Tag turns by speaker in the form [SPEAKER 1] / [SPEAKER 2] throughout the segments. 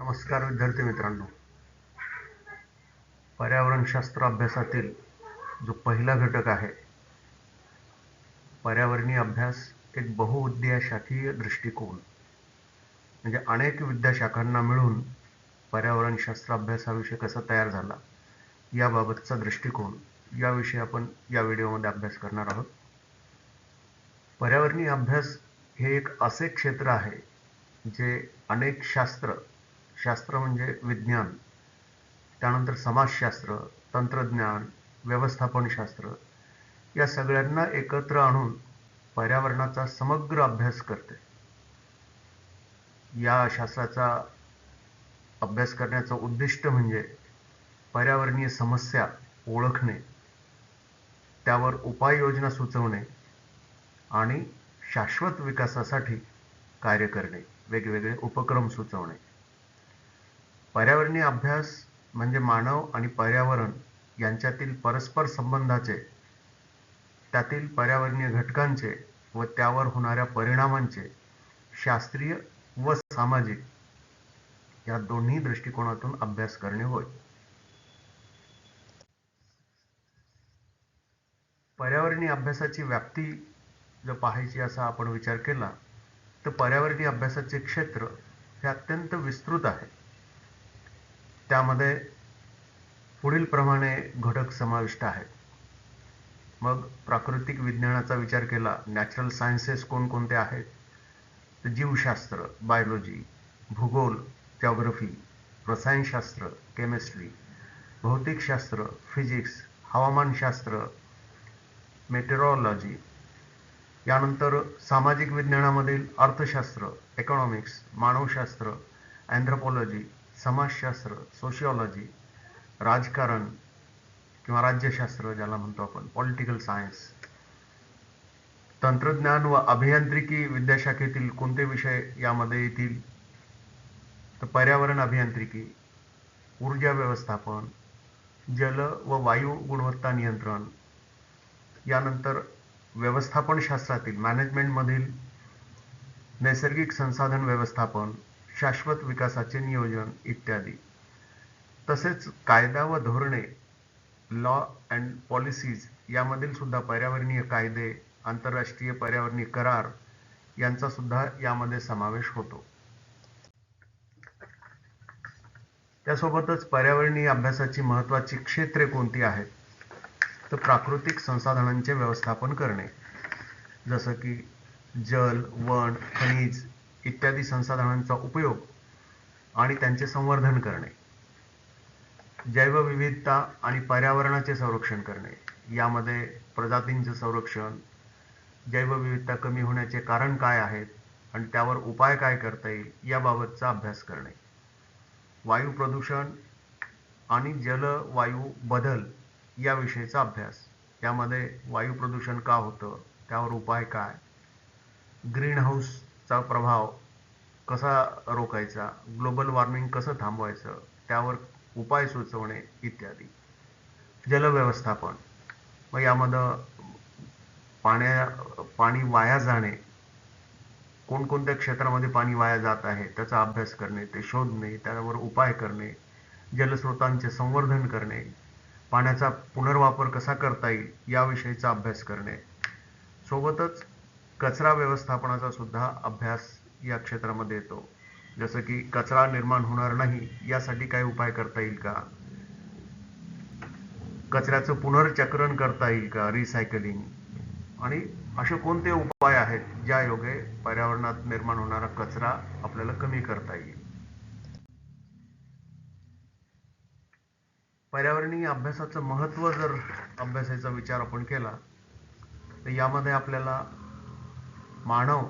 [SPEAKER 1] नमस्कार विद्यार्थी मित्रांनो. पर्यावरणशास्त्र अभ्यासातील जो पहिला घटक आहे पर्यावरणीय अभ्यास एक बहुउद्देशाकीय दृष्टिकोन. म्हणजे अनेक विद्याशाखांना मिळून पर्यावरणशास्त्र अभ्यास हा विषय कसा तयार झाला याबाबतचा दृष्टिकोन याविषयी आपण या व्हिडिओमध्ये अभ्यास करणार आहोत. पर्यावरणीय अभ्यास हे एक असे क्षेत्र आहे जे अनेक शास्त्र शास्त्र म्हणजे विज्ञान. त्यानंतर समाजशास्त्र तंत्रज्ञान व्यवस्थापनशास्त्र या सगळ्यांना एकत्र आणून पर्यावरणाचा समग्र अभ्यास करते. या शास्त्राचा अभ्यास करण्याचं उद्दिष्ट म्हणजे पर्यावरणीय समस्या ओळखणे त्यावर उपाययोजना सुचवणे आणि शाश्वत विकासासाठी कार्य करणे. वेगवेगळे उपक्रम सुचवणे. पर्यावरणीय अभ्यास म्हणजे मानव आणि पर्यावरण यांच्यातील परस्पर संबंधाचे त्यातील पर्यावरणीय घटकांचे व त्यावर होणाऱ्या परिणामांचे शास्त्रीय व सामाजिक या दोन्ही दृष्टिकोनातून अभ्यास करणे होय. पर्यावरणीय अभ्यासाची व्याप्ती जर पाहायची असा आपण विचार केला तर पर्यावरणीय अभ्यासाचे क्षेत्र हे अत्यंत विस्तृत आहे. त्यामध्ये पुढील प्रमाणे घटक समाविष्ट आहेत. मग प्राकृतिक विज्ञानाचा विचार केला नॅचरल सायन्सेस कोणकोणते आहेत? तर जीवशास्त्र बायोलॉजी भूगोल जॉग्रफी रसायनशास्त्र केमिस्ट्री भौतिकशास्त्र फिजिक्स हवामानशास्त्र मेटेरॉलॉजी यानंतर सामाजिक विज्ञानामधील अर्थशास्त्र इकॉनॉमिक्स मानवशास्त्र अँथ्रोपॉलॉजी समाजशास्त्र सोशिओलॉजी राजकारण किंवा राज्यशास्त्र ज्याला म्हणतो आपण पॉलिटिकल सायन्स तंत्रज्ञान व अभियांत्रिकी विद्याशाखेतील कोणते विषय यामध्ये येतील? तर पर्यावरण अभियांत्रिकी ऊर्जा व्यवस्थापन जल व वायू गुणवत्ता नियंत्रण यानंतर व्यवस्थापन शास्त्रातील मॅनेजमेंटमधील नैसर्गिक संसाधन व्यवस्थापन शाश्वत विकासाचे नियोजन इत्यादी. तसेच कायदा व धोरणे लॉ अँड पॉलिसीज यामधील सुद्धा पर्यावरणीय कायदे आंतरराष्ट्रीय पर्यावरणीय करार यांचा सुद्धा यामध्ये समावेश होतो. त्यासोबतच पर्यावरणीय अभ्यासाची महत्वाची क्षेत्रे कोणती आहेत? तर प्राकृतिक संसाधनांचे व्यवस्थापन करणे. जसं की जल वन खनिज इत्यादी संसाधनांचा उपयोग आणि त्यांचे संवर्धन करणे. जैवविविधता आणि पर्यावरणाचे संरक्षण करणे. यामध्ये प्रजातींचे संरक्षण जैवविविधता कमी होण्याचे कारण काय आहेत आणि त्यावर उपाय काय करता येईल याबाबतचा अभ्यास करणे. वायू प्रदूषण आणि जलवायू बदल याविषयीचा अभ्यास. यामध्ये वायू प्रदूषण का होतं? त्यावर उपाय काय? ग्रीन हाऊस चा प्रभाव कसा रोखायचा? ग्लोबल वॉर्मिंग कसं थांबवायचं? त्यावर उपाय सुचवणे इत्यादी. जलव्यवस्थापन. मग यामध्ये पाण्या पाणी वाया जाणे. कोणकोणत्या क्षेत्रामध्ये पाणी वाया जात आहे त्याचा अभ्यास करणे ते शोधणे त्यावर उपाय करणे जलस्रोतांचे संवर्धन करणे पाण्याचा पुनर्वापर कसा करता येईल याविषयीचा अभ्यास करणे. सोबतच कचरा व्यवस्थापनाचा सुद्धा अभ्यास या क्षेत्रामध्ये येतो. जसं की कचरा निर्माण होणार नाही यासाठी काय उपाय करता येईल का? कचऱ्याचं पुनर्चक्रण करता येईल का? रिसायकलिंग आणि असे कोणते उपाय आहेत ज्या योगे पर्यावरणात निर्माण होणारा कचरा आपल्याला कमी करता येईल? पर्यावरणीय अभ्यासाचं महत्त्व जर अभ्यासाचा विचार आपण केला तर यामध्ये आपल्याला मानव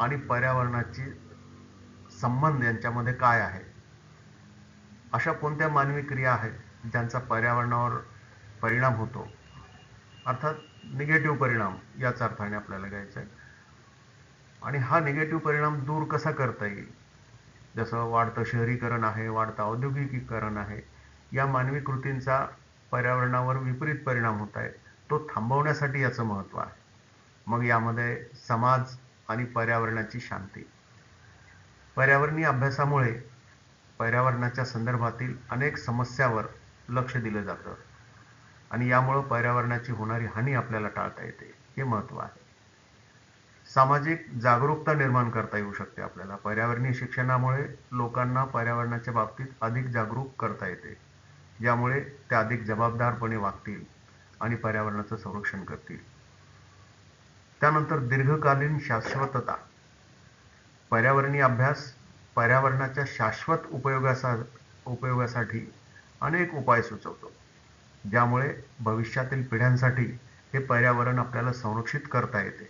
[SPEAKER 1] आणि पर्यावरणाची संबंध यांच्यामध्ये काय आहे? अशा कोणत्या मानवी क्रिया आहेत ज्यांचा पर्यावरणावर परिणाम होतो? अर्थात निगेटिव्ह परिणाम याच अर्थाने आपल्याला घ्यायचा आहे. आणि हा निगेटिव्ह परिणाम दूर कसा करता येईल? जसं वाढतं शहरीकरण आहे वाढतं औद्योगिकीकरण आहे या मानवी कृतींचा पर्यावरणावर विपरीत परिणाम होत आहे. तो थांबवण्यासाठी याचं महत्त्व आहे. मग यामध्ये समाज आणि पर्यावरणाची शांती. पर्यावरणीय अभ्यासामुळे पर्यावरणाच्या संदर्भातील अनेक समस्यावर लक्ष दिलं जातं. आणि यामुळं पर्यावरणाची होणारी हानी आपल्याला टाळता येते हे महत्त्व आहे. सामाजिक जागरूकता निर्माण करता येऊ शकते आपल्याला. पर्यावरणीय शिक्षणामुळे लोकांना पर्यावरणाच्या बाबतीत अधिक जागरूक करता येते. ज्यामुळे ते अधिक जबाबदारपणे वागतील आणि पर्यावरणाचं संरक्षण करतील. त्यानंतर दीर्घकालीन शाश्वतता. पर्यावरणीय अभ्यास पर्यावरणाच्या शाश्वत उपयोगासा उपयोगासाठी अनेक उपाय सुचवतो. ज्यामुळे भविष्यातील पिढ्यांसाठी हे पर्यावरण आपल्याला संरक्षित करता येते.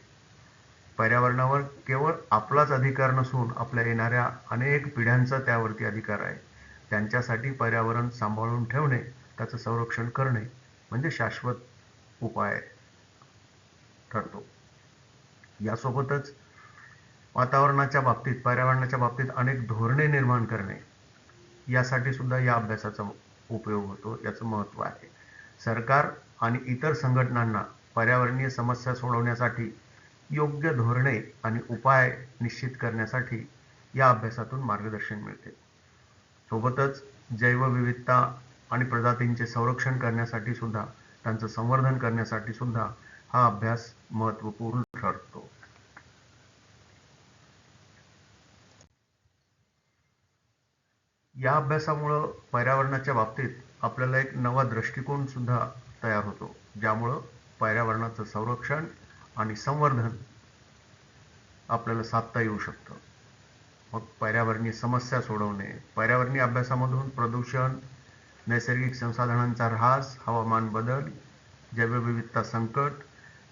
[SPEAKER 1] पर्यावरणावर केवळ आपलाच अधिकार नसून आपल्या येणाऱ्या अनेक पिढ्यांचा त्यावरती अधिकार आहे. त्यांच्यासाठी पर्यावरण सांभाळून ठेवणे त्याचं संरक्षण करणे म्हणजे शाश्वत उपाय ठरतो. यासोबतच वातावरणाच्या बाबतीत पर्यावरणाच्या बाबतीत अनेक धोरणे निर्माण करणे यासाठी सुद्धा या अभ्यासाचा उपयोग होतो याचं महत्त्व आहे. सरकार आणि इतर संघटनांना पर्यावरणीय समस्या सोडवण्यासाठी योग्य धोरणे आणि उपाय निश्चित करण्यासाठी या अभ्यासातून मार्गदर्शन मिळते. सोबतच जैवविविधता आणि प्रजातींचे संरक्षण करण्यासाठी सुद्धा त्यांचं संवर्धन करण्यासाठी सुद्धा हा अभ्यास महत्त्वपूर्ण ठरतो. या अभ्यासामुळं पर्यावरणाच्या बाबतीत आपल्याला एक नवा दृष्टिकोन सुद्धा तयार होतो ज्यामुळं पर्यावरणाचं संरक्षण आणि संवर्धन आपल्याला साधता येऊ शकतं. मग पर्यावरणीय समस्या सोडवणे पर्यावरणीय अभ्यासामधून प्रदूषण नैसर्गिक संसाधनांचा ऱ्हास हवामान बदल जैवविविधता संकट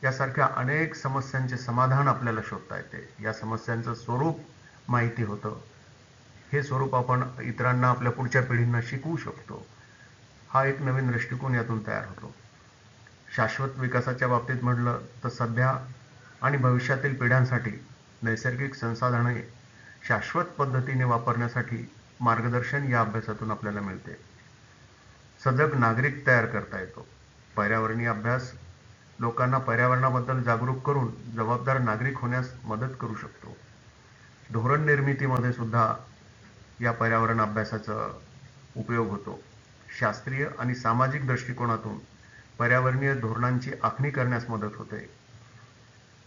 [SPEAKER 1] यासारख्या अनेक समस्यांचे समाधान आपल्याला शोधता येते. या समस्यांचं स्वरूप माहिती होतं. हे स्वरूप आपण इतरांना आपल्या पुढच्या पिढींना शिकवू शकतो. हा एक नवीन दृष्टिकोन यातून तयार होतो. शाश्वत विकासाच्या बाबतीत म्हटलं तर सध्या आणि भविष्यातील पिढ्यांसाठी नैसर्गिक संसाधने शाश्वत पद्धतीने वापरण्यासाठी मार्गदर्शन या अभ्यासातून आपल्याला मिळते. सजग नागरिक तयार करता येतो. पर्यावरणीय अभ्यास लोकांना पर्यावरणाबद्दल जागरूक करून जबाबदार नागरिक होण्यास मदत करू शकतो. धोरण निर्मितीमध्ये सुद्धा या पर्यावरण अभ्यासाचा उपयोग होतो. शास्त्रीय आणि सामाजिक दृष्टिकोनातून पर्यावरणीय धोरणांची आखणी करण्यास मदत होते.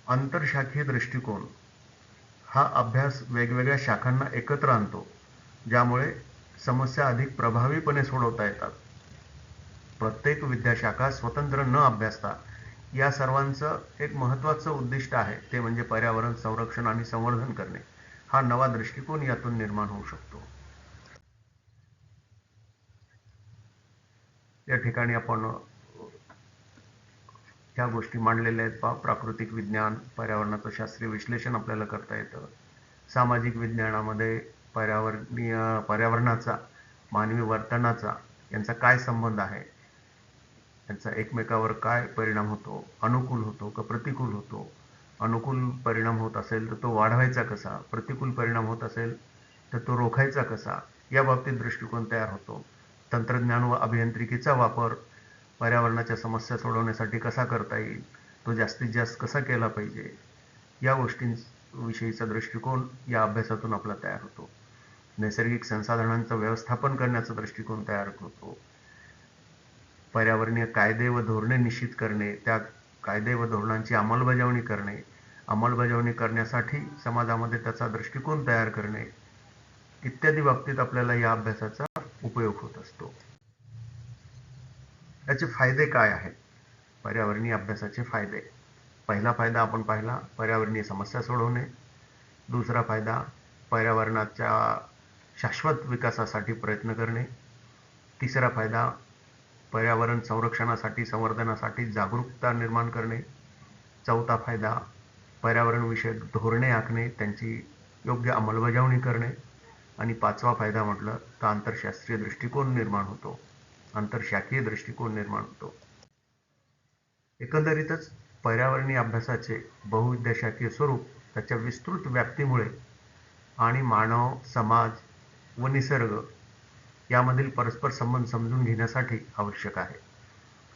[SPEAKER 1] आंतरशाखीय दृष्टिकोन हा अभ्यास वेगवेगळ्या शाखांना एकत्र आणतो ज्यामुळे समस्या अधिक प्रभावीपणे सोडवता येतात. प्रत्येक विद्याशाखा स्वतंत्र न अभ्यासता या सर्वांचं एक महत्त्वाचं उद्दिष्ट आहे ते म्हणजे पर्यावरण संरक्षण आणि संवर्धन करणे. हा नवा दृष्टिकोन यातून निर्माण होऊ शकतो. या ठिकाणी आपण ह्या गोष्टी मांडलेल्या आहेत. पा प्राकृतिक विज्ञान पर्यावरणाचं शास्त्रीय विश्लेषण आपल्याला करता येतं. सामाजिक विज्ञानामध्ये पर्यावरणीय पर्यावरणाचा मानवी वर्तनाचा यांचा काय संबंध आहे? त्यांचा एकमेकावर काय परिणाम होतो अनुकूल होतो का प्रतिकूल होतो? अनुकूल परिणाम होत असेल तर तो वाढवायचा कसा? प्रतिकूल परिणाम होत असेल तर तो रोखायचा कसा? या बाबतीत दृष्टिकोन तयार होतो. तंत्रज्ञान व अभियांत्रिकीचा वापर पर्यावरणाच्या समस्या सोडवण्यासाठी कसा करता येईल? तो जास्तीत जास्त कसा केला पाहिजे? या गोष्टींविषयीचा दृष्टिकोन या अभ्यासातून आपला तयार होतो. नैसर्गिक संसाधनांचं व्यवस्थापन करण्याचा दृष्टिकोन तयार होतो. पर्यावरणीय कायदे व धोरणे निश्चित करणे त्या कायदे व धोरणांची अंमलबजावणी करणे अंमलबजावणी करण्यासाठी समाजामध्ये त्याचा दृष्टिकोन तयार करणे इत्यादी बाबतीत आपल्याला या अभ्यासाचा उपयोग होत असतो. याचे फायदे काय आहेत? पर्यावरणीय अभ्यासाचे फायदे. पहिला फायदा आपण पाहिला पर्यावरणीय समस्या सोडवणे. दुसरा फायदा पर्यावरणाच्या शाश्वत विकासासाठी प्रयत्न करणे. तिसरा फायदा पर्यावरण संरक्षणासाठी संवर्धनासाठी जागरूकता निर्माण करणे. चौथा फायदा पर्यावरणविषयक धोरणे आखणे त्यांची योग्य अंमलबजावणी करणे. आणि पाचवा फायदा म्हटलं तर आंतरशास्त्रीय दृष्टिकोन निर्माण होतो. आंतरशाखीय दृष्टिकोन निर्माण होतो. एकंदरीतच पर्यावरणीय अभ्यासाचे बहुविद्याशाखीय स्वरूप त्याच्या विस्तृत व्याप्तीमुळे आणि मानव समाज व निसर्ग यामधील परस्पर संबंध समजून घेण्यासाठी आवश्यक आहे.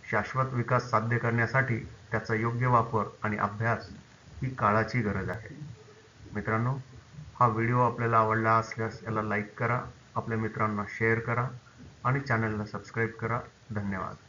[SPEAKER 1] शाश्वत विकास साध्य करण्यासाठी त्याचा योग्य वापर आणि अभ्यास ही काळाची गरज आहे. मित्रांनो हा व्हिडिओ आपल्याला आवडला असल्यास याला लाईक करा आपल्या मित्रांना शेअर करा आणि चॅनलला सबस्क्राईब करा. धन्यवाद.